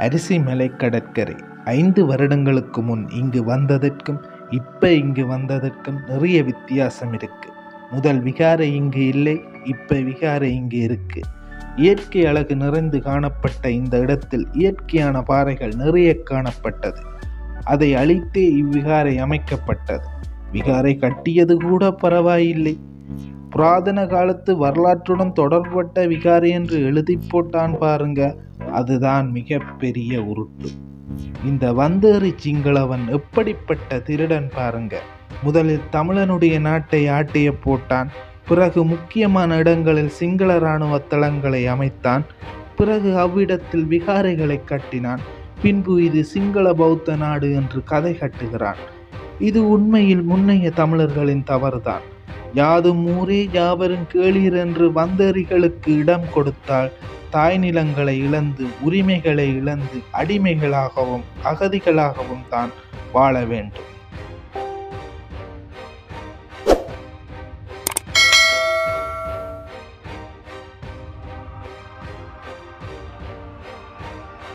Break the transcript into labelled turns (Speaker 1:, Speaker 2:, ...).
Speaker 1: அரிசிமலை கடற்கரை ஐந்து வருடங்களுக்கு முன் இங்கு வந்ததற்கும் இப்போ இங்கு வந்ததற்கும் நிறைய வித்தியாசம் இருக்குது முதல் விகாரை இங்கு இல்லை இப்போ விகாரை இங்கு இருக்குது இயற்கை அழகு நிறைந்து காணப்பட்ட இந்த இடத்தில் இயற்கையான பாறைகள் நிறைய காணப்பட்டது. அதை அழித்தே இவ்விகாரை அமைக்கப்பட்டது. விகாரை கட்டியது கூட பரவாயில்லை. புராதன காலத்து வரலாற்றுடன் தொடர்பட்ட விகாரை என்று எழுதி போட்டான் பாருங்க. அதுதான் மிகப்பெரிய உருட்டு. இந்த வந்தேறி சிங்களவன் எப்படிப்பட்ட திருடன் பாருங்க. முதலில் தமிழனுடைய நாட்டை ஆட்டிய போட்டான். பிறகு முக்கியமான இடங்களில் சிங்கள இராணுவ தளங்களை அமைத்தான். பிறகு அவ்விடத்தில் விகாரைகளை கட்டினான். பின்பு இது சிங்கள பௌத்த நாடு என்று கதை கட்டுகிறான். இது உண்மையில் முன்னைய தமிழர்களின் தவறுதான். யாதும் ஊரே யாவரும் கேளீர் என்று வந்தேறிகளுக்கு இடம் கொடுத்தால் தாய் நிலங்களை இழந்து உரிமைகளை இழந்து அடிமைகளாகவும் அகதிகளாகவும் தான் வாழ வேண்டும்.